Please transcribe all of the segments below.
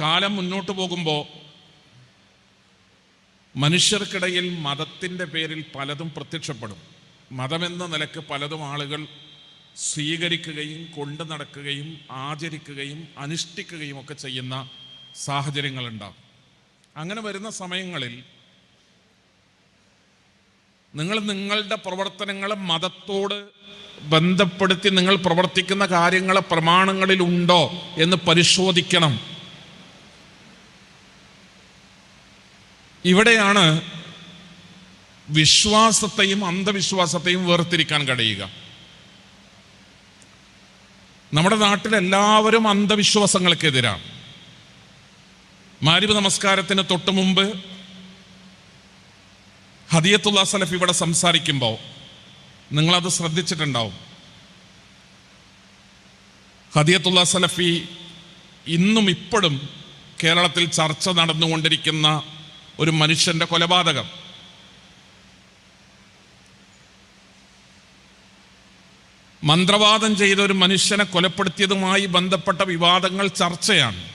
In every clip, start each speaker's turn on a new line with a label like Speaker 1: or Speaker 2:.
Speaker 1: കാലം മുന്നോട്ട് പോകുമ്പോൾ മനുഷ്യർക്കിടയിൽ മതത്തിന്റെ പേരിൽ പലതും പ്രത്യക്ഷപ്പെടും. മതമെന്ന നിലയ്ക്ക് പലതും ആളുകൾ സ്വീകരിക്കുകയും കൊണ്ടു നടക്കുകയും ആചരിക്കുകയും അനുഷ്ഠിക്കുകയും ഒക്കെ ചെയ്യുന്ന സാഹചര്യങ്ങളുണ്ടാകും അങ്ങനെ വരുന്ന സമയങ്ങളിൽ നിങ്ങൾ നിങ്ങളുടെ പ്രവർത്തനങ്ങളെ മതത്തോട് ബന്ധപ്പെടുത്തി നിങ്ങൾ പ്രവർത്തിക്കുന്ന കാര്യങ്ങളെ പ്രമാണങ്ങളിലുണ്ടോ എന്ന് പരിശോധിക്കണം. ഇവിടെയാണ് വിശ്വാസത്തെയും അന്ധവിശ്വാസത്തെയും വേർതിരിക്കാൻ കഴിയുക. നമ്മുടെ നാട്ടിലെല്ലാവരും അന്ധവിശ്വാസങ്ങൾക്കെതിരാണ്. മാരിബ് നമസ്കാരത്തിന് തൊട്ടു മുമ്പ് ഹദിയത്തുള്ള സലഫ് ഇവിടെ സംസാരിക്കുമ്പോൾ നിങ്ങളത് ശ്രദ്ധിച്ചിട്ടുണ്ടാവും. ഹദിയത്തുള്ള സലഫി ഇന്നും ഇപ്പോഴും കേരളത്തിൽ ചർച്ച നടന്നുകൊണ്ടിരിക്കുന്ന ഒരു മനുഷ്യന്റെ കൊലപാതകം. മന്ത്രവാദം ചെയ്ത ഒരു മനുഷ്യനെ കൊലപ്പെടുത്തിയതുമായി ബന്ധപ്പെട്ട വിവാദങ്ങൾ ചർച്ചയാണ്.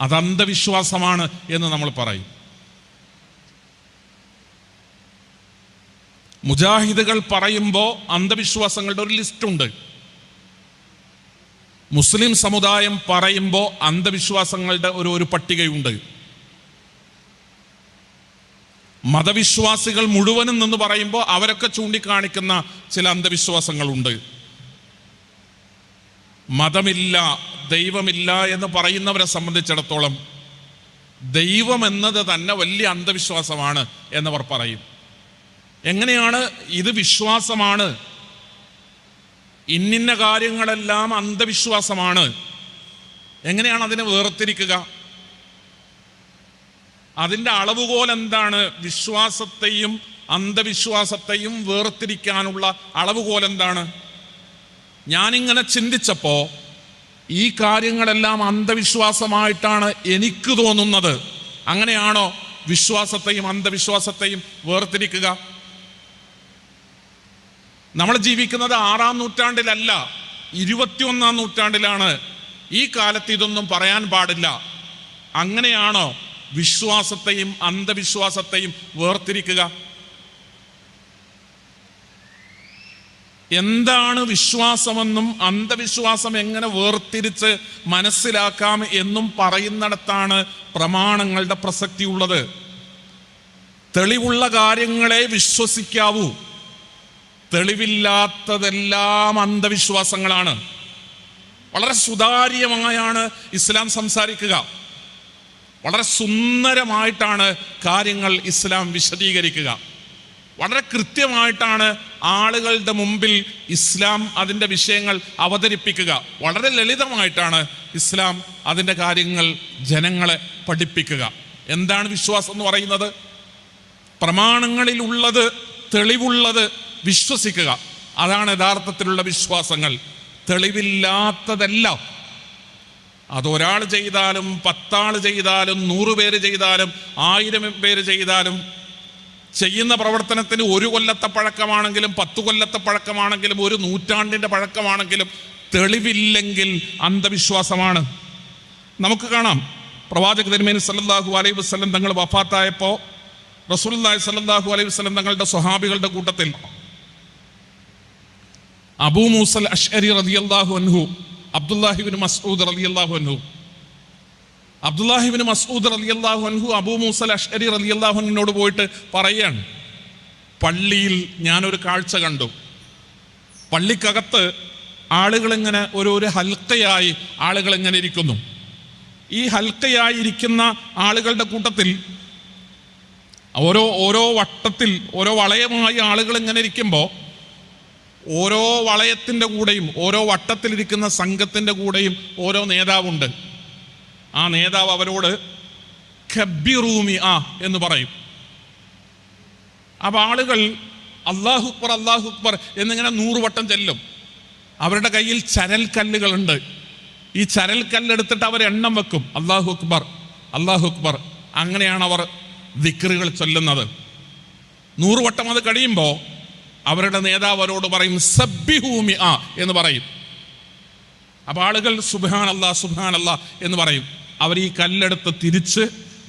Speaker 1: അത് അന്ധവിശ്വാസമാണ് എന്ന് നമ്മൾ പറയും. മുജാഹിദുകൾ പറയുമ്പോൾ അന്ധവിശ്വാസങ്ങളുടെ ഒരു ലിസ്റ്റുണ്ട് മുസ്ലിം സമുദായം പറയുമ്പോൾ അന്ധവിശ്വാസങ്ങളുടെ ഒരു ഒരു പട്ടികയുണ്ട്. മതവിശ്വാസികൾ മുഴുവനും നിന്ന് പറയുമ്പോൾ അവരൊക്കെ ചൂണ്ടിക്കാണിക്കുന്ന ചില അന്ധവിശ്വാസങ്ങളുണ്ട്. മതമില്ല ദൈവമില്ല എന്ന് പറയുന്നവരെ സംബന്ധിച്ചിടത്തോളം ദൈവം എന്നത് തന്നെ വലിയ അന്ധവിശ്വാസമാണ് എന്നവർ പറയും. എങ്ങനെയാണ് ഇത് വിശ്വാസമാണ്? ഇന്നിന്ന കാര്യങ്ങളെല്ലാം അന്ധവിശ്വാസമാണ്. എങ്ങനെയാണ് അതിനെ വേർതിരിക്കുക? അതിന്റെ അളവുകോൽ എന്താണ്? വിശ്വാസത്തെയും അന്ധവിശ്വാസത്തെയും വേർതിരിക്കാനുള്ള അളവുകോൽ എന്താണ്? ഞാനിങ്ങനെ ചിന്തിച്ചപ്പോൾ ഈ കാര്യങ്ങളെല്ലാം അന്ധവിശ്വാസമായിട്ടാണ് എനിക്ക് തോന്നുന്നത്. അങ്ങനെയാണോ വിശ്വാസത്തെയും അന്ധവിശ്വാസത്തെയും വേർതിരിക്കുക? നമ്മൾ ജീവിക്കുന്നത് ആറാം നൂറ്റാണ്ടിലല്ല ഇരുപത്തിയൊന്നാം നൂറ്റാണ്ടിലാണ്. ഈ കാലത്ത് ഇതൊന്നും പറയാൻ പാടില്ല. അങ്ങനെയാണോ വിശ്വാസത്തെയും അന്ധവിശ്വാസത്തെയും വേർതിരിക്കുക? എന്താണ് വിശ്വാസമെന്നും അന്ധവിശ്വാസം എങ്ങനെ വേർതിരിച്ച് മനസ്സിലാക്കാം എന്നും പറയുന്നിടത്താണ് പ്രമാണങ്ങളുടെ പ്രസക്തി ഉള്ളത്. തെളിവുള്ള കാര്യങ്ങളെ വിശ്വസിക്കാവൂ. തെളിവില്ലാത്തതെല്ലാം അന്ധവിശ്വാസങ്ങളാണ്. വളരെ സുതാര്യമായാണ് ഇസ്ലാം സംസാരിക്കുക. വളരെ സുന്ദരമായിട്ടാണ് കാര്യങ്ങൾ ഇസ്ലാം വിശദീകരിക്കുക. വളരെ കൃത്യമായിട്ടാണ് ആളുകളുടെ മുമ്പിൽ ഇസ്ലാം അതിന്റെ വിഷയങ്ങൾ അവതരിപ്പിക്കുക. വളരെ ലളിതമായിട്ടാണ് ഇസ്ലാം അതിന്റെ കാര്യങ്ങൾ ജനങ്ങളെ പഠിപ്പിക്കുക. എന്താണ് വിശ്വാസം എന്ന് പറയുന്നത്? പ്രമാണങ്ങളിലുള്ളത് തെളിവുള്ളത് വിശ്വസിക്കുക. അതാണ് യഥാർത്ഥത്തിലുള്ള വിശ്വാസങ്ങൾ. തെളിവില്ലാത്തതല്ല. അതൊരാൾ ചെയ്താലും പത്താൾ ചെയ്താലും നൂറ് പേര് ചെയ്താലും ആയിരം പേര് ചെയ്താലും ചെയ്യുന്ന പ്രവർത്തനത്തിന് ഒരു കൊല്ലത്തെ പഴക്കമാണെങ്കിലും പത്തു കൊല്ലത്തെ പഴക്കമാണെങ്കിലും ഒരു നൂറ്റാണ്ടിന്റെ പഴക്കമാണെങ്കിലും തെളിവില്ലെങ്കിൽ അന്ധവിശ്വാസമാണ്. നമുക്ക് കാണാം. പ്രവാചക തിരുമേനി സല്ലാഹു അലൈഹി വസ്ലം തങ്ങൾ വഫാത്തായപ്പോൾ റസൂലുള്ളാഹി സല്ലാഹു അലൈഹി വസ്ലം തങ്ങളുടെ സ്വഹാബികളുടെ കൂട്ടത്തിൽ അബൂ മൂസൽ അഷ്അരി റളിയല്ലാഹു അൻഹു അബ്ദുല്ലാഹിബിൻ മസ്ഊദ് റളിയല്ലാഹു അൻഹു. അബ്ദുല്ലാഹിബിൻ മസ്ഊദ് റളിയല്ലാഹു അൻഹു അബൂ മൂസൽ അഷ്അരി റളിയല്ലാഹു അൻഹുവിനോട് പോയിട്ട് പറയാണ് പള്ളിയിൽ ഞാനൊരു കാഴ്ച കണ്ടു. പള്ളിക്കകത്ത് ആളുകളിങ്ങനെ ഒരു ഒരു ഹൽക്കയായി ആളുകൾ ഇങ്ങനെ ഇരിക്കുന്നു. ഈ ഹൽക്കയായി ഇരിക്കുന്ന ആളുകളുടെ കൂട്ടത്തിൽ ഓരോ ഓരോ വട്ടത്തിൽ ഓരോ വളയമായി ആളുകൾ ഇങ്ങനെ ഇരിക്കുമ്പോൾ ഓരോ വളയത്തിന്റെ കൂടെയും ഓരോ വട്ടത്തിലിരിക്കുന്ന സംഘത്തിന്റെ കൂടെയും ഓരോ നേതാവുണ്ട്. ആ നേതാവ് അവരോട് ഖബിറൂമി ആ എന്ന് പറയും. അപ്പം ആളുകൾ അള്ളാഹു അക്ബർ അള്ളാഹു അക്ബർ എന്നിങ്ങനെ നൂറുവട്ടം ചെല്ലും. അവരുടെ കയ്യിൽ ചരൽ കല്ലുകളുണ്ട് ഈ ചരൽ കല്ലെടുത്തിട്ട് അവർ എണ്ണം വെക്കും. അള്ളാഹു അക്ബർ അള്ളാഹു അക്ബർ അങ്ങനെയാണ് അവർ ദിക്റുകൾ ചൊല്ലുന്നത്. നൂറുവട്ടം അത് കഴിയുമ്പോൾ അവരുടെ നേതാവ് അവരോട് പറയും സബ്ബിഹൂമി ആ എന്ന് പറയും. അപ്പോൾ ആളുകൾ സുബാൻ അല്ല സുബാൻ അല്ല എന്ന് പറയും. അവർ ഈ കല്ലെടുത്ത് തിരിച്ച്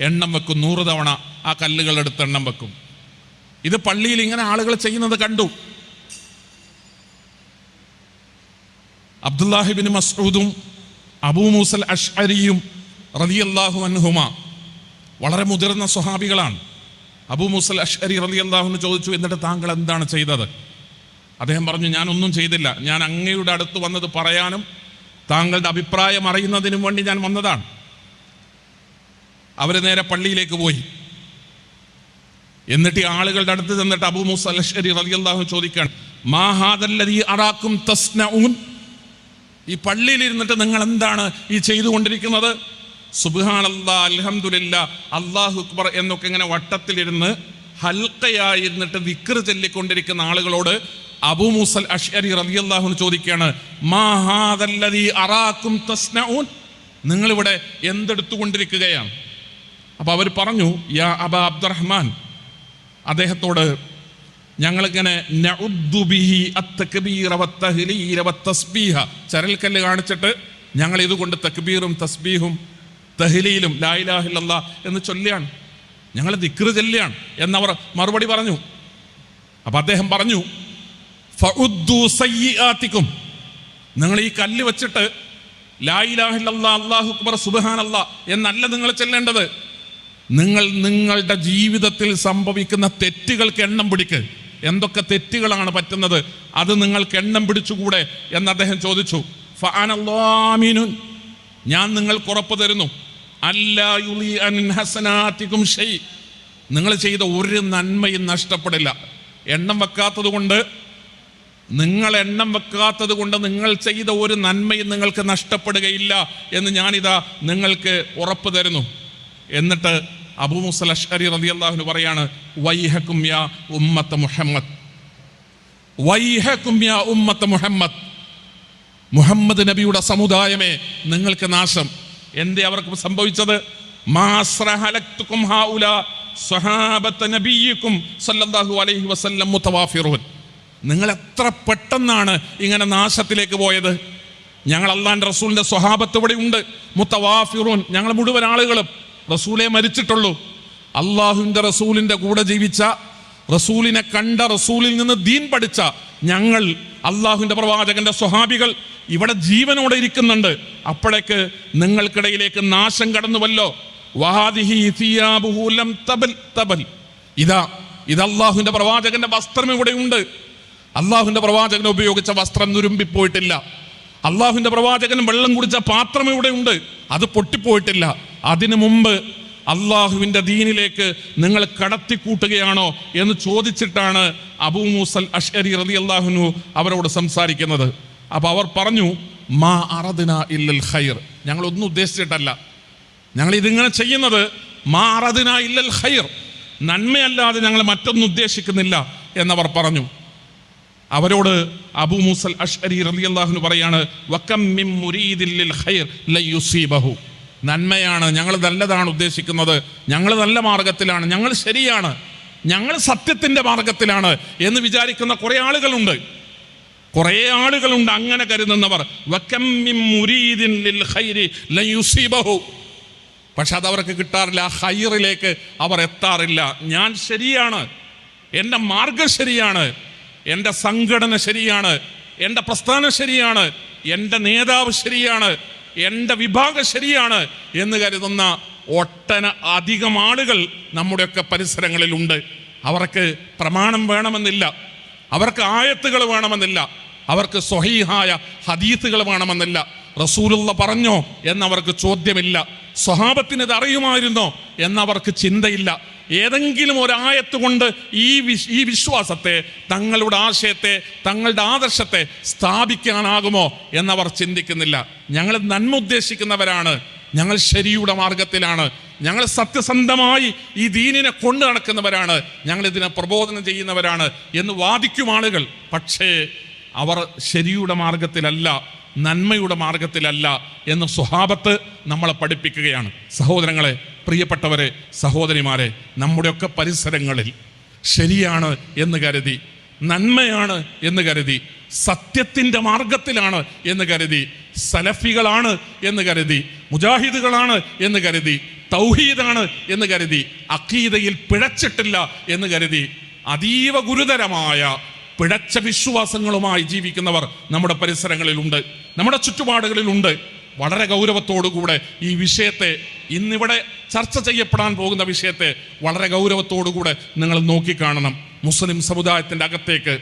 Speaker 1: എണ്ണം വെക്കും നൂറ് തവണ ആ കല്ലുകൾ എടുത്ത് എണ്ണം വെക്കും. ഇത് പള്ളിയിൽ ഇങ്ങനെ ആളുകൾ ചെയ്യുന്നത് കണ്ടു. അബ്ദുല്ലാഹിബിൻ മസ്ഊദും അബൂ മൂസൽ അഷ്അരിയും റളിയല്ലാഹു അൻഹുമ വളരെ മുതിർന്ന സ്വഹാബികളാണ്. അബൂ മൂസൽ അഷ്അരി അള്ളാഹുന്ന് ചോദിച്ചു എന്നിട്ട് താങ്കൾ എന്താണ് ചെയ്തത്? അദ്ദേഹം പറഞ്ഞു ഞാൻ ഒന്നും ചെയ്തില്ല. ഞാൻ അങ്ങയുടെ അടുത്ത് വന്നത് പറയാനും താങ്കളുടെ അഭിപ്രായം അറിയുന്നതിനും വേണ്ടി ഞാൻ വന്നതാണ്. അവർ നേരെ പള്ളിയിലേക്ക് പോയി. എന്നിട്ട് ഈ ആളുകളുടെ അടുത്ത് ചെന്നിട്ട് അബൂ മൂസ അലശ്ശേരി റളിയല്ലാഹു ചോദിക്കുകയാണ് മാ ഹാദല്ലദീ അറാക്കും തസ്നഊൻ? ഈ പള്ളിയിൽ ഇരുന്നിട്ട് നിങ്ങൾ എന്താണ് ഈ ചെയ്തുകൊണ്ടിരിക്കുന്നത്? സുബ്ഹാനല്ലാ അലഹമുല്ല അല്ലാഹു അക്ബർ എന്നൊക്കെ ഇങ്ങനെ വട്ടത്തിലിരുന്ന് ഹൽക്കയായിരുന്നിട്ട് വിക്ർ ചൊല്ലിക്കൊണ്ടിരിക്കുന്ന ആളുകളോട് അബു മൂസൽ അഷ്അരി റളിയല്ലാഹു ചോദിക്കുകയാണ് അറാക്കും നിങ്ങളിവിടെ എന്തെടുത്തുകൊണ്ടിരിക്കുകയാണ്. അപ്പൊ അവർ പറഞ്ഞു യാ അബ അബ്ദുറഹ്മാൻ അദ്ദേഹത്തോട് ഞങ്ങളിങ്ങനെ ചരൽക്കല്ല് കാണിച്ചിട്ട് ഞങ്ങൾ ഇതുകൊണ്ട് തക്ബീറും തസ്ബീഹും തഹ്ലീലും ലാ ഇലാഹ എന്ന് ചൊല്ലിയാണ്. ഞങ്ങൾ ദിക്റ് ചൊല്ലിയാണ് എന്നവർ മറുപടി പറഞ്ഞു. അപ്പം അദ്ദേഹം പറഞ്ഞു ഫഉദ്ദു സയ്യിആത്തിക്കും. നിങ്ങൾ ഈ കല്ല് വെച്ചിട്ട് ലാ ഇലാഹ ഇല്ലല്ലാ അല്ലാഹു അക്ബർ സുബ്ഹാനല്ലാ എന്നല്ല നിങ്ങൾ ചെല്ലേണ്ടത്. നിങ്ങൾ നിങ്ങളുടെ ജീവിതത്തിൽ സംഭവിക്കുന്ന തെറ്റുകൾക്ക് എണ്ണം പിടിക്ക്. എന്തൊക്കെ തെറ്റുകളാണ് പറ്റുന്നത്? അത് നിങ്ങൾക്ക് എണ്ണം പിടിച്ചുകൂടെ എന്ന് അദ്ദേഹം ചോദിച്ചു. ഫഅനല്ലാമിനുൻ. ഞാൻ നിങ്ങൾക്ക് ഉറപ്പ് തരുന്നു. നിങ്ങൾ ചെയ്ത ഒരു നന്മയും നഷ്ടപ്പെടില്ല. എണ്ണം വെക്കാത്തത് കൊണ്ട് നിങ്ങൾ എണ്ണം വെക്കാത്തത് കൊണ്ട് നിങ്ങൾ ചെയ്ത ഒരു നന്മയും നിങ്ങൾക്ക് നഷ്ടപ്പെടുകയില്ല എന്ന് ഞാനിതാ നിങ്ങൾക്ക് ഉറപ്പ് തരുന്നു. എന്നിട്ട് അബൂ മുസൽ റബി അള്ളാഹുന് പറയാണ് വൈഹക്കും യാ ഉമ്മത്ത് മുഹമ്മദ്. വൈഹക്കും യാ ഉമ്മത്ത് മുഹമ്മദ്. മുഹമ്മദ് നബിയുടെ സമുദായമേ നിങ്ങൾക്ക് നാശം. എന്തേ അവർക്ക് സംഭവിച്ചത്? നിങ്ങൾ എത്ര പെട്ടെന്നാണ് ഇങ്ങനെ നാശത്തിലേക്ക് പോയത്? ഞങ്ങൾ അള്ളാന്റെ റസൂലിന്റെ സ്വഹാബത്ത് ഇവിടെ ഉണ്ട്. മുത്തവാഫിറൂൻ ഞങ്ങൾ മുഴുവൻ ആളുകളും റസൂലെ മരിച്ചിട്ടുള്ളൂ. അള്ളാഹുവിന്റെ റസൂലിന്റെ കൂടെ ജീവിച്ച റസൂലിനെ കണ്ട റസൂലിൽ നിന്ന് ദീൻ പഠിച്ച ഞങ്ങൾ അള്ളാഹുവിന്റെ പ്രവാചകന്റെ സ്വഹാബികൾ ഇവിടെ ജീവനോടെ ഇരിക്കുന്നുണ്ട്. അപ്പോഴേക്ക് നിങ്ങൾക്കിടയിലേക്ക് നാശം കടന്നുവല്ലോ. തബൽ തബൽ. ഇതാ ഇത് അള്ളാഹുവിന്റെ പ്രവാചകന്റെ വസ്ത്രം ഇവിടെയുണ്ട് ഉണ്ട്. അള്ളാഹുവിന്റെ പ്രവാചകൻ ഉപയോഗിച്ച വസ്ത്രം നുരുമ്പിപ്പോയിട്ടില്ല. അള്ളാഹുവിന്റെ പ്രവാചകൻ വെള്ളം കുടിച്ച പാത്രം ഇവിടെയുണ്ട് അത് പൊട്ടിപ്പോയിട്ടില്ല. അതിനു മുമ്പ് അള്ളാഹുവിന്റെ ദീനിലേക്ക് നിങ്ങൾ കടത്തിക്കൂട്ടുകയാണോ എന്ന് ചോദിച്ചിട്ടാണ് അബൂ മൂസൽ അഷ്അരി റതി അള്ളാഹുനു അവരോട് സംസാരിക്കുന്നത്. അപ്പോൾ അവർ പറഞ്ഞു മാ അറദിന ഇല്ലൽ ഖൈർ. ഞങ്ങൾ ഒന്നും ഉദ്ദേശിച്ചിട്ടല്ല. ഞങ്ങൾ ഇതിങ്ങനെ ചെയ്യുന്നത് മാ അറദിന ഇല്ലൽ ഖൈർ. നന്മയല്ലാതെ ഞങ്ങൾ മറ്റൊന്നും ഉദ്ദേശിക്കുന്നില്ല എന്നവർ പറഞ്ഞു. അവരോട് അബു മൂസൽ അഷ്അരി റളിയല്ലാഹു പറയാണ് വക്കം മിൻ മുരീദിൽ ഖൈർ ലയുസീബഹു നന്മയാണ്. ഞങ്ങൾ നല്ലതാണ് ഉദ്ദേശിക്കുന്നത്. ഞങ്ങൾ നല്ല മാർഗത്തിലാണ്. ഞങ്ങൾ ശരിയാണ്. ഞങ്ങൾ സത്യത്തിന്റെ മാർഗത്തിലാണ് എന്ന് വിചാരിക്കുന്ന കുറേ ആളുകളുണ്ട്. കുറേ ആളുകളുണ്ട് അങ്ങനെ കരുതുന്നവർ. പക്ഷെ അതവർക്ക് കിട്ടാറില്ല. ആ ഹൈറിലേക്ക് അവർ എത്താറില്ല. ഞാൻ ശരിയാണ്. എന്റെ മാർഗം ശരിയാണ്. എന്റെ സംഘടന ശരിയാണ്. എന്റെ പ്രസ്ഥാനം ശരിയാണ്. എന്റെ നേതാവ് ശരിയാണ്. എന്റെ വിഭാഗം ശരിയാണ് എന്ന് കരുതുന്ന ഒട്ടന അധികം ആളുകൾ നമ്മുടെയൊക്കെ പരിസരങ്ങളിലുണ്ട്. അവർക്ക് പ്രമാണം വേണമെന്നില്ല. അവർക്ക് ആയത്തുകൾ വേണമെന്നില്ല. അവർക്ക് സ്വഹീഹായ ഹദീത്തുകൾ വേണമെന്നില്ല. റസൂലുള്ള പറഞ്ഞോ എന്നവർക്ക് ചോദ്യമില്ല. സ്വഹാപത്തിന് ഇത് അറിയുമായിരുന്നോ എന്നവർക്ക് ചിന്തയില്ല. ഏതെങ്കിലും ഒരായത്ത് കൊണ്ട് ഈ ഈ വിശ്വാസത്തെ തങ്ങളുടെ ആശയത്തെ തങ്ങളുടെ ആദർശത്തെ സ്ഥാപിക്കാനാകുമോ എന്നവർ ചിന്തിക്കുന്നില്ല. ഞങ്ങൾ നന്മ ഉദ്ദേശിക്കുന്നവരാണ് ഞങ്ങൾ ശരിയുടെ മാർഗത്തിലാണ്. ഞങ്ങൾ സത്യസന്ധമായി ഈ ദീനിനെ കൊണ്ടു നടക്കുന്നവരാണ്. ഞങ്ങൾ ഇതിനെ പ്രബോധനം ചെയ്യുന്നവരാണ് എന്ന് വാദിക്കും ആളുകൾ. പക്ഷേ അവർ ശരിയുടെ മാർഗത്തിലല്ല നന്മയുടെ മാർഗത്തിലല്ല എന്ന് സ്വഭാവത്ത് നമ്മളെ പഠിപ്പിക്കുകയാണ്. സഹോദരങ്ങളെ പ്രിയപ്പെട്ടവരെ സഹോദരിമാരെ നമ്മുടെയൊക്കെ പരിസരങ്ങളിൽ ശരിയാണ് എന്ന് കരുതി നന്മയാണ് എന്ന് കരുതി സത്യത്തിന്റെ മാർഗത്തിലാണ് എന്ന് കരുതി സലഫികളാണ് എന്ന് കരുതി മുജാഹിദുകളാണ് എന്ന് കരുതി തൗഹീദാണ് എന്ന് കരുതി അഖീദയിൽ പിഴച്ചിട്ടില്ല എന്ന് കരുതി അതീവ ഗുരുതരമായ പിഴച്ച വിശ്വാസങ്ങളുമായി ജീവിക്കുന്നവർ നമ്മുടെ പരിസരങ്ങളിലുണ്ട് നമ്മുടെ ചുറ്റുപാടുകളിലുണ്ട്. വളരെ ഗൗരവത്തോടുകൂടെ ഈ വിഷയത്തെ ഇന്നിവിടെ ചർച്ച ചെയ്യപ്പെടാൻ പോകുന്ന വിഷയത്തെ വളരെ ഗൗരവത്തോടുകൂടെ നിങ്ങൾ നോക്കിക്കാണണം. മുസ്ലിം സമുദായത്തിന്റെ അകത്തേക്ക്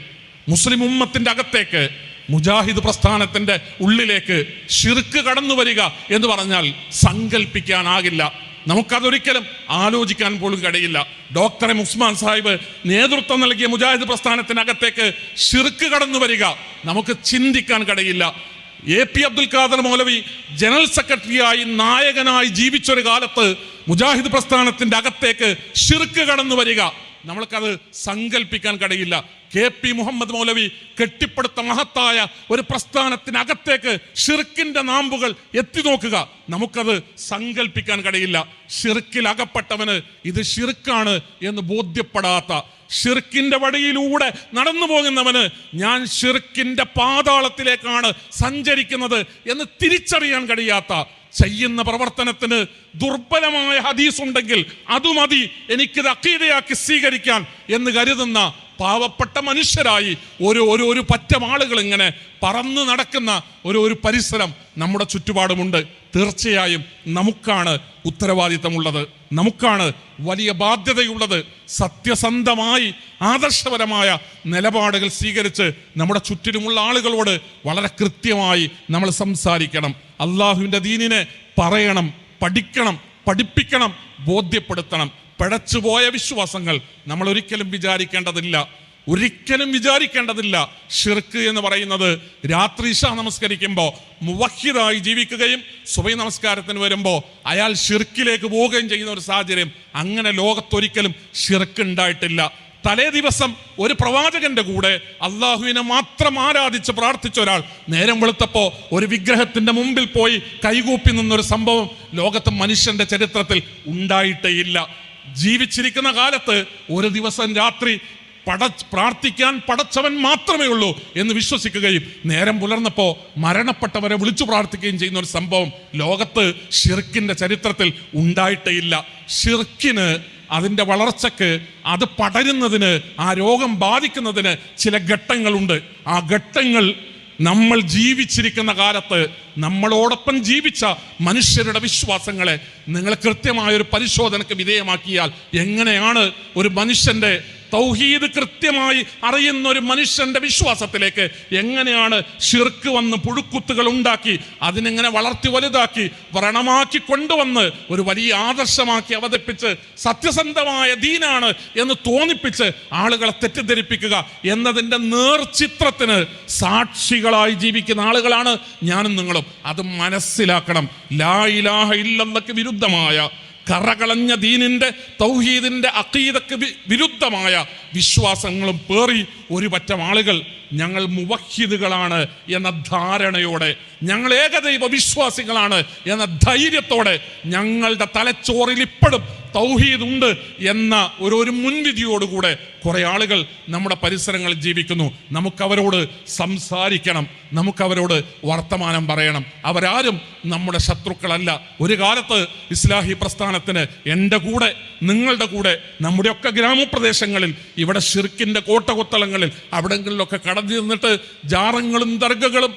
Speaker 1: മുസ്ലിം ഉമ്മത്തിന്റെ അകത്തേക്ക് മുജാഹിദ് പ്രസ്ഥാനത്തിന്റെ ഉള്ളിലേക്ക് ഷിർക്ക് കടന്നു വരിക എന്ന് പറഞ്ഞാൽ സങ്കല്പിക്കാനാകില്ല നമുക്കതൊരിക്കലും ആലോചിക്കാൻ പോലും കഴിയില്ല. ഡോക്ടർ എം ഉസ്മാൻ സാഹിബ് നേതൃത്വം നൽകിയ മുജാഹിദ് പ്രസ്ഥാനത്തിനകത്തേക്ക് ഷിർക്ക് കടന്നു വരിക നമുക്ക് ചിന്തിക്കാൻ കഴിയില്ല. A P Abdul Khader Moulavi general സെക്രട്ടറിയായി നായകനായി ജീവിച്ചൊരു കാലത്ത് മുജാഹിദ് പ്രസ്ഥാനത്തിന്റെ അകത്തേക്ക് ഷിർക്ക് കടന്നു വരിക. നമ്മൾക്കത് സങ്കല്പിക്കാൻ കഴിയില്ല. കെ പി മുഹമ്മദ് മൗലവി കെട്ടിപ്പടുത്ത മഹത്തായ ഒരു പ്രസ്ഥാനത്തിനകത്തേക്ക് ഷിർക്കിന്റെ നാമ്പുകൾ എത്തി നോക്കുക. നമുക്കത് സങ്കല്പിക്കാൻ കഴിയില്ല. ഷിർക്കിൽ അകപ്പെട്ടവന് ഇത് ഷിർക്കാണ് എന്ന് ബോധ്യപ്പെടാത്ത ഷിർക്കിന്റെ വഴിയിലൂടെ നടന്നു പോകുന്നവന് ഞാൻ ഷിർക്കിന്റെ പാതാളത്തിലേക്കാണ് സഞ്ചരിക്കുന്നത് എന്ന് തിരിച്ചറിയാൻ കഴിയാത്ത ചെയ്യുന്ന പ്രവർത്തനത്തിന് ദുർബലമായ ഹദീസ് ഉണ്ടെങ്കിൽ അത് മതി എനിക്കിത് അക്കീതയാക്കി സ്വീകരിക്കാൻ എന്ന് കരുതുന്ന പാവപ്പെട്ട മനുഷ്യരായി ഒരു ഒരു ഒരു പറ്റം ആളുകൾ ഇങ്ങനെ പറന്നു നടക്കുന്ന ഒരു ഒരു പരിസരം നമ്മുടെ ചുറ്റുപാടുമുണ്ട്. തീർച്ചയായും നമുക്കാണ് ഉത്തരവാദിത്തമുള്ളത്. നമുക്കാണ് വലിയ ബാധ്യതയുള്ളത്. സത്യസന്ധമായി ആദർശപരമായ നിലപാടുകൾ സ്വീകരിച്ച് നമ്മുടെ ചുറ്റിലുമുള്ള ആളുകളോട് വളരെ കൃത്യമായി നമ്മൾ സംസാരിക്കണം. അള്ളാഹുവിന്റെ ദീനിനെ പറയണം പഠിക്കണം പഠിപ്പിക്കണം ബോധ്യപ്പെടുത്തണം. പിഴച്ചുപോയ വിശ്വാസങ്ങൾ നമ്മൾ ഒരിക്കലും വിചാരിക്കേണ്ടതില്ല. ഒരിക്കലും വിചാരിക്കേണ്ടതില്ല. ഷിർക്ക് എന്ന് പറയുന്നത് രാത്രി ഇഷ നമസ്കരിക്കുമ്പോൾ മുവഹിദായി ജീവിക്കുകയും സുബൈ നമസ്കാരത്തിന് വരുമ്പോൾ അയാൾ ഷിർക്കിലേക്ക് പോവുകയും ചെയ്യുന്ന ഒരു സാഹചര്യം അങ്ങനെ ലോകത്തൊരിക്കലും ഷിർക്ക് ഉണ്ടായിട്ടില്ല. തലേ ദിവസം ഒരു പ്രവാചകന്റെ കൂടെ അള്ളാഹുവിനെ മാത്രം ആരാധിച്ച് പ്രാർത്ഥിച്ച ഒരാൾ നേരം വെളുത്തപ്പോൾ ഒരു വിഗ്രഹത്തിന്റെ മുമ്പിൽ പോയി കൈകൂപ്പി നിന്നൊരു സംഭവം ലോകത്ത് മനുഷ്യന്റെ ചരിത്രത്തിൽ ഉണ്ടായിട്ടേയില്ല. ജീവിച്ചിരിക്കുന്ന കാലത്ത് ഒരു ദിവസം രാത്രി പട പ്രാർത്ഥിക്കാൻ പടച്ചവൻ മാത്രമേ ഉള്ളൂ എന്ന് വിശ്വസിക്കുകയും നേരം പുലർന്നപ്പോൾ മരണപ്പെട്ടവരെ വിളിച്ചു പ്രാർത്ഥിക്കുകയും ചെയ്യുന്ന ഒരു സംഭവം ലോകത്ത് ഷിർക്കിന്റെ ചരിത്രത്തിൽ ഉണ്ടായിട്ടേയില്ല. ഷിർക്കിന് അതിന്റെ വളർച്ചക്ക് അത് പടരുന്നതിന് ആ രോഗം ബാധിക്കുന്നതിന് ചില ഘട്ടങ്ങളുണ്ട്. ആ ഘട്ടങ്ങൾ നമ്മൾ ജീവിച്ചിരിക്കുന്ന കാലത്ത് നമ്മളോടൊപ്പം ജീവിച്ച മനുഷ്യരുടെ വിശ്വാസങ്ങളെ നിങ്ങൾ കൃത്യമായ ഒരു പരിശോധനയ്ക്ക് വിധേയമാക്കിയാൽ എങ്ങനെയാണ് ഒരു മനുഷ്യന്റെ തൗഹീദ് കൃത്യമായി അറിയുന്ന ഒരു മനുഷ്യന്റെ വിശ്വാസത്തിലേക്ക് എങ്ങനെയാണ് ഷിർക്ക് വന്ന് പുഴുക്കുത്തുകൾ ഉണ്ടാക്കി അതിനെങ്ങനെ വളർത്തി വലുതാക്കി വ്രണമാക്കി കൊണ്ടുവന്ന് ഒരു വലിയ ആദർശമാക്കി അവതരിപ്പിച്ച് സത്യസന്ധമായ ദീനാണ് എന്ന് തോന്നിപ്പിച്ച് ആളുകളെ തെറ്റിദ്ധരിപ്പിക്കുക എന്നതിന്റെ നേർചിത്രത്തിന് സാക്ഷികളായി ജീവിക്കുന്ന ആളുകളാണ് ഞാനും നിങ്ങളും. അത് മനസ്സിലാക്കണം. ലാ ഇലാഹ ഇല്ലല്ലക്ക് വിരുദ്ധമായ കറകളഞ്ഞ ദീനിന്റെ തൗഹീദിന്റെ അക്കീതക്ക് വിരുദ്ധമായ വിശ്വാസങ്ങളും പേറി ഒരു പറ്റം ആളുകൾ ഞങ്ങൾ മുവഹിദുകളാണ് എന്ന ധാരണയോടെ ഞങ്ങൾ ഏകദൈവ വിശ്വാസികളാണ് എന്ന ധൈര്യത്തോടെ ഞങ്ങളുടെ തലച്ചോറിൽ ഇപ്പോഴും തൗഹീദ് ഉണ്ട് എന്ന ഒരു ഒരു മുൻവിധിയോടുകൂടെ കുറെ ആളുകൾ നമ്മുടെ പരിസരങ്ങളിൽ ജീവിക്കുന്നു. നമുക്കവരോട് സംസാരിക്കണം. നമുക്കവരോട് വർത്തമാനം പറയണം. അവരാരും നമ്മുടെ ശത്രുക്കളല്ല. ഒരു കാലത്ത് ഇസ്ലാഹി പ്രസ്ഥാനത്തിന് എന്റെ കൂടെ നിങ്ങളുടെ കൂടെ നമ്മുടെയൊക്കെ ഗ്രാമപ്രദേശങ്ങളിൽ ഇവിടെ ഷിർക്കിന്റെ കോട്ടകൊത്തളങ്ങളിൽ അവിടെങ്ങളിലൊക്കെ കടന്നു നിന്നിട്ട് ജാറങ്ങളും ദർഗകളും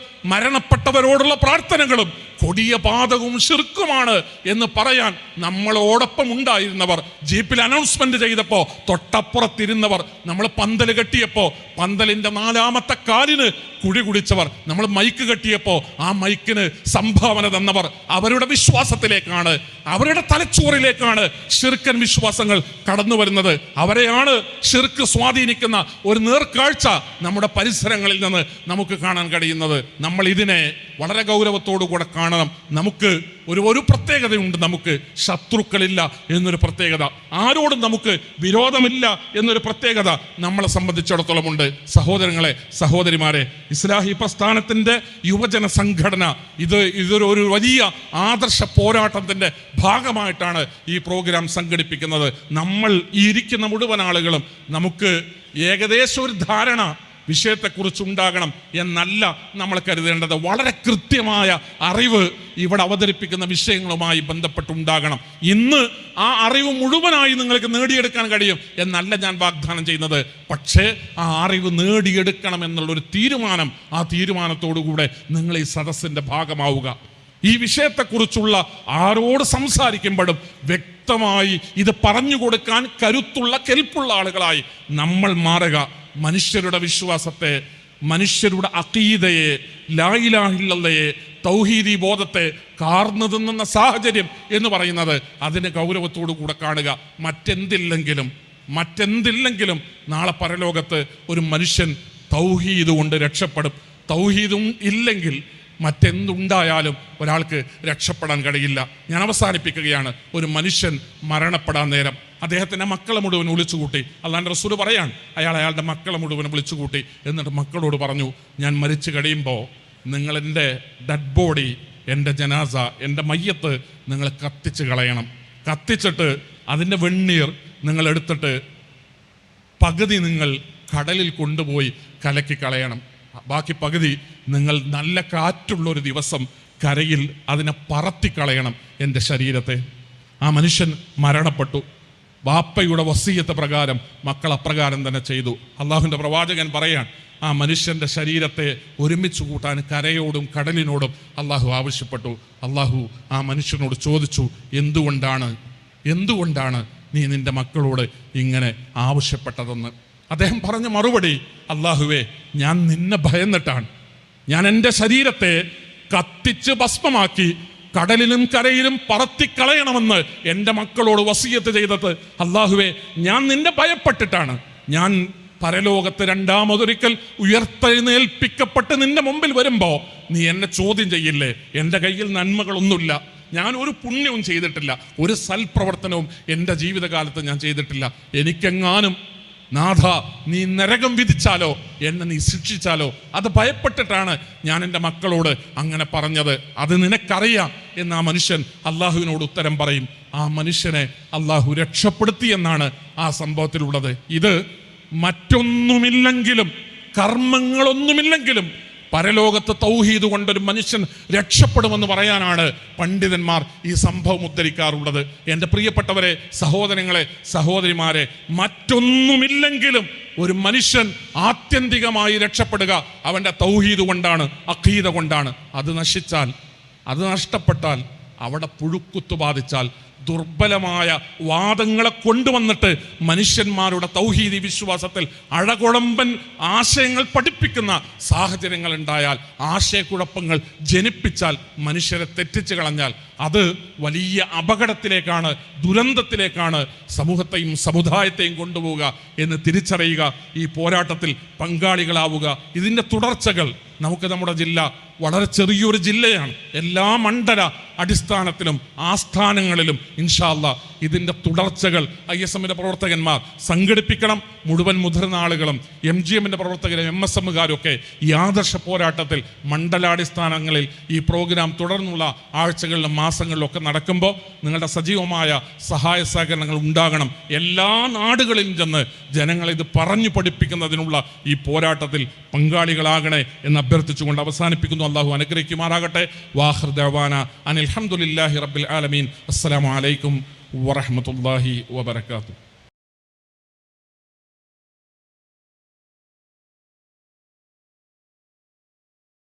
Speaker 1: മരണപ്പെട്ടവരോടുള്ള പ്രാർത്ഥനകളും കൊടിയ പാതകവും ശിർക്കുമാണ് എന്ന് പറയാൻ നമ്മളോടൊപ്പം ഉണ്ടായിരുന്നവർ. ജീപ്പിൽ അനൗൺസ്മെന്റ് ചെയ്തപ്പോൾ തൊട്ടപ്പുറത്തിരുന്നവർ നമ്മൾ പന്തൽ കെട്ടിയപ്പോൾ പന്തലിന്റെ നാലാമത്തെ കാലിന് കുഴി കുടിച്ചവർ നമ്മൾ മൈക്ക് കെട്ടിയപ്പോൾ ആ മൈക്കിന് സംഭാവന തന്നവർ അവരുടെ വിശ്വാസത്തിലേക്കാണ് അവരുടെ തലച്ചോറിലേക്കാണ് ശിർക്കൻ വിശ്വാസങ്ങൾ കടന്നു വരുന്നത്. അവരെയാണ് ശിർക്ക് സ്വാധീനിക്കുന്ന ഒരു നേർക്കാഴ്ച നമ്മുടെ പരിസരങ്ങളിൽ നിന്ന് നമുക്ക് കാണാൻ കഴിയുന്നത്. നമ്മൾ ഇതിനെ വളരെ ഗൗരവത്തോടു കൂടെ കാണണം. നമുക്ക് ഒരു ഒരു പ്രത്യേകതയുണ്ട് നമുക്ക്. ശത്രുക്കളില്ല എന്നൊരു പ്രത്യേകത. ആരോടും നമുക്ക് വിരോധമില്ല എന്നൊരു പ്രത്യേകത നമ്മളെ സംബന്ധിച്ചിടത്തോളം ഉണ്ട് സഹോദരങ്ങളെ സഹോദരിമാരെ ഇസ്ലാഹി പ്രസ്ഥാനത്തിന്റെ യുവജന സംഘടന ഇത് ഇതൊരു ഒരു വലിയ ആദർശ പോരാട്ടത്തിന്റെ ഭാഗമായിട്ടാണ് ഈ പ്രോഗ്രാം സംഘടിപ്പിക്കുന്നത്. നമ്മൾ ഇരിക്കുന്ന മുഴുവൻ ആളുകളും നമുക്ക് ഏകദേശം ഒരു ധാരണ വിഷയത്തെക്കുറിച്ച് ഉണ്ടാകണം എന്നല്ല നമ്മൾ കരുതേണ്ടത്. വളരെ കൃത്യമായ അറിവ് ഇവിടെ അവതരിപ്പിക്കുന്ന വിഷയങ്ങളുമായി ബന്ധപ്പെട്ടുണ്ടാകണം. ഇന്ന് ആ അറിവ് മുഴുവനായി നിങ്ങൾക്ക് നേടിയെടുക്കാൻ കഴിയും എന്നല്ല ഞാൻ വാഗ്ദാനം ചെയ്യുന്നത്. പക്ഷേ ആ അറിവ് നേടിയെടുക്കണം എന്നുള്ളൊരു തീരുമാനം ആ തീരുമാനത്തോടുകൂടെ നിങ്ങൾ ഈ സദസ്സിന്റെ ഭാഗമാവുക. ഈ വിഷയത്തെക്കുറിച്ചുള്ള ആരോട് സംസാരിക്കുമ്പോഴും വ്യക്തമായി ഇത് പറഞ്ഞു കൊടുക്കാൻ കരുത്തുള്ള കെൽപ്പുള്ള ആളുകളായി നമ്മൾ മാറുക. മനുഷ്യരുടെ വിശ്വാസത്തെ മനുഷ്യരുടെ അക്കീതയെ ലായിലാഹില്ലയെ തൗഹീദി ബോധത്തെ കാർന്നു തിന്നുന്ന സാഹചര്യം എന്ന് പറയുന്നത് അതിന് ഗൗരവത്തോടു കൂടെ കാണുക. മറ്റെന്തില്ലെങ്കിലും മറ്റെന്തില്ലെങ്കിലും നാളെ പരലോകത്ത് ഒരു മനുഷ്യൻ തൗഹീദ് കൊണ്ട് രക്ഷപ്പെടും. തൗഹീദും ഇല്ലെങ്കിൽ മറ്റെന്തുണ്ടായാലും ഒരാൾക്ക് രക്ഷപ്പെടാൻ കഴിയില്ല. ഞാൻ അവസാനിപ്പിക്കുകയാണ്. ഒരു മനുഷ്യൻ മരണപ്പെടാൻ നേരം അദ്ദേഹത്തിന്റെ മക്കളെ മുഴുവൻ വിളിച്ചുകൂട്ടി. അല്ലാണ്ട് റസൂൽ പറയാൻ അയാൾ അയാളുടെ മക്കളെ മുഴുവൻ വിളിച്ചുകൂട്ടി. എന്നിട്ട് മക്കളോട് പറഞ്ഞു ഞാൻ മരിച്ചു കഴിയുമ്പോൾ നിങ്ങളെന്റെ ഡെഡ് ബോഡി എന്റെ ജനാസ എന്റെ മയ്യത്ത് നിങ്ങൾ കത്തിച്ച് കളയണം. കത്തിച്ചിട്ട് അതിന്റെ വെണ്ണീർ നിങ്ങൾ എടുത്തിട്ട് പകുതി നിങ്ങൾ കടലിൽ കൊണ്ടുപോയി കലക്കി കളയണം. ബാക്കി പകുതി നിങ്ങൾ നല്ല കാറ്റുള്ള ഒരു ദിവസം കരയിൽ അതിനെ പറത്തിക്കളയണം എന്റെ ശരീരത്തെ. ആ മനുഷ്യൻ മരണപ്പെട്ടു. വാപ്പയുടെ വസീയത്തെ പ്രകാരം മക്കൾ അപ്രകാരം തന്നെ ചെയ്തു. അള്ളാഹുവിന്റെ പ്രവാചകൻ പറയാൻ ആ മനുഷ്യന്റെ ശരീരത്തെ ഒരുമിച്ച് കൂട്ടാൻ കരയോടും കടലിനോടും അള്ളാഹു ആവശ്യപ്പെട്ടു. അള്ളാഹു ആ മനുഷ്യനോട് ചോദിച്ചു എന്തുകൊണ്ടാണ്? എന്തുകൊണ്ടാണ് നീ നിന്റെ മക്കളോട് ഇങ്ങനെ ആവശ്യപ്പെട്ടതെന്ന്? അദ്ദേഹം പറഞ്ഞ മറുപടി അള്ളാഹുവേ ഞാൻ നിന്നെ ഭയന്നിട്ടാണ്. ഞാൻ എന്റെ ശരീരത്തെ കത്തിച്ച് ഭസ്മമാക്കി കടലിലും കരയിലും പറത്തിക്കളയണമെന്ന് എന്റെ മക്കളോട് വസീയത്ത് ചെയ്തത്. അള്ളാഹുവേ ഞാൻ നിന്നെ ഭയപ്പെട്ടിട്ടാണ്. ഞാൻ പരലോകത്ത് രണ്ടാമതൊരിക്കൽ ഉയർത്തെഴുന്നേൽപ്പിക്കപ്പെട്ട് നിന്റെ മുമ്പിൽ വരുമ്പോൾ നീ എന്നെ ചോദ്യം ചെയ്യില്ലേ? എന്റെ കയ്യിൽ നന്മകളൊന്നുമില്ല. ഞാൻ ഒരു പുണ്യവും ചെയ്തിട്ടില്ല. ഒരു സൽപ്രവർത്തനവും എന്റെ ജീവിതകാലത്ത് ഞാൻ ചെയ്തിട്ടില്ല. എനിക്കെങ്ങാനും നാഥ നീ നരകം വിധിച്ചാലോ? എന്നെ നീ ശിക്ഷിച്ചാലോ? അത് ഭയപ്പെട്ടിട്ടാണ് ഞാൻ എന്റെ മക്കളോട് അങ്ങനെ പറഞ്ഞത്. അത് നിനക്കറിയാം എന്ന് ആ മനുഷ്യൻ അള്ളാഹുവിനോട് ഉത്തരം പറയും. ആ മനുഷ്യനെ അള്ളാഹു രക്ഷപ്പെടുത്തി എന്നാണ് ആ സംഭവത്തിലുള്ളത്. ഇത് മറ്റൊന്നുമില്ലെങ്കിലും കർമ്മങ്ങളൊന്നുമില്ലെങ്കിലും പരലോകത്ത് തൗഹീദ് കൊണ്ടൊരു മനുഷ്യൻ രക്ഷപ്പെടുമെന്ന് പറയാനാണ് പണ്ഡിതന്മാർ ഈ സംഭവം ഉദ്ധരിക്കാറുള്ളത്. എന്റെ പ്രിയപ്പെട്ടവരെ സഹോദരങ്ങളെ സഹോദരിമാരെ മറ്റൊന്നുമില്ലെങ്കിലും ഒരു മനുഷ്യൻ ആത്യന്തികമായി രക്ഷപ്പെടുക അവന്റെ തൗഹീദ് കൊണ്ടാണ് അഖീദ കൊണ്ടാണ്. അത് നശിച്ചാൽ അത് നഷ്ടപ്പെട്ടാൽ അവിടെ പുഴുക്കുത്തു ബാധിച്ചാൽ ദുർബലമായ വാദങ്ങളെ കൊണ്ടുവന്നിട്ട് മനുഷ്യന്മാരുടെ തൗഹീദി വിശ്വാസത്തിൽ അഴകുഴമ്പൻ ആശയങ്ങൾ പഠിപ്പിക്കുന്ന സാഹചര്യങ്ങൾ ഉണ്ടായാൽ ആശയക്കുഴപ്പങ്ങൾ ജനിപ്പിച്ചാൽ മനുഷ്യരെ തെറ്റിച്ചു കളഞ്ഞാൽ അത് വലിയ അപകടത്തിലേക്കാണ് ദുരന്തത്തിലേക്കാണ് സമൂഹത്തെയും സമുദായത്തെയും കൊണ്ടുപോവുക എന്ന് തിരിച്ചറിയുക ഈ പോരാട്ടത്തിൽ പങ്കാളികളാവുക. ഇതിന്റെ തുടർച്ചകൾ നമുക്ക് നമ്മുടെ ജില്ല വളരെ ചെറിയൊരു ജില്ലയാണ്. എല്ലാ മണ്ഡല അടിസ്ഥാനത്തിലും ആസ്ഥാനങ്ങളിലും ഇൻഷാല്ല ഇതിന്റെ തുടർച്ചകൾ ഐ എസ് എമ്മിന്റെ പ്രവർത്തകന്മാർ സംഘടിപ്പിക്കണം. മുഴുവൻ മുതിർന്ന ആളുകളും എം ജി എമ്മിന്റെ പ്രവർത്തകരും എം എസ് എമ്മുകാരും ഒക്കെ ഈ ആദർശ പോരാട്ടത്തിൽ മണ്ഡലാടിസ്ഥാനങ്ങളിൽ ഈ പ്രോഗ്രാം തുടർന്നുള്ള ആഴ്ചകളിലും മാസങ്ങളിലും ഒക്കെ നടക്കുമ്പോൾ നിങ്ങളുടെ സജീവമായ സഹായ സഹകരണങ്ങൾ ഉണ്ടാകണം. എല്ലാ നാടുകളിലും ചെന്ന് ജനങ്ങളെ ഇത് പറഞ്ഞു പഠിപ്പിക്കുന്നതിനുള്ള ഈ പോരാട്ടത്തിൽ പങ്കാളികളാകണേ എന്ന് അഭ്യർത്ഥിച്ചുകൊണ്ട് അവസാനിപ്പിക്കുന്നു. അള്ളാഹു അനുഗ്രഹിക്കുമാറാകട്ടെ. വാഹർ ദേവാന അനിൽഹമുല്ലാഹി റബ്ബിൽ ആലമീൻ. അസ്സലാമു അലൈക്കും വറഹമത്തല്ലാഹി വബർക്കാത്തു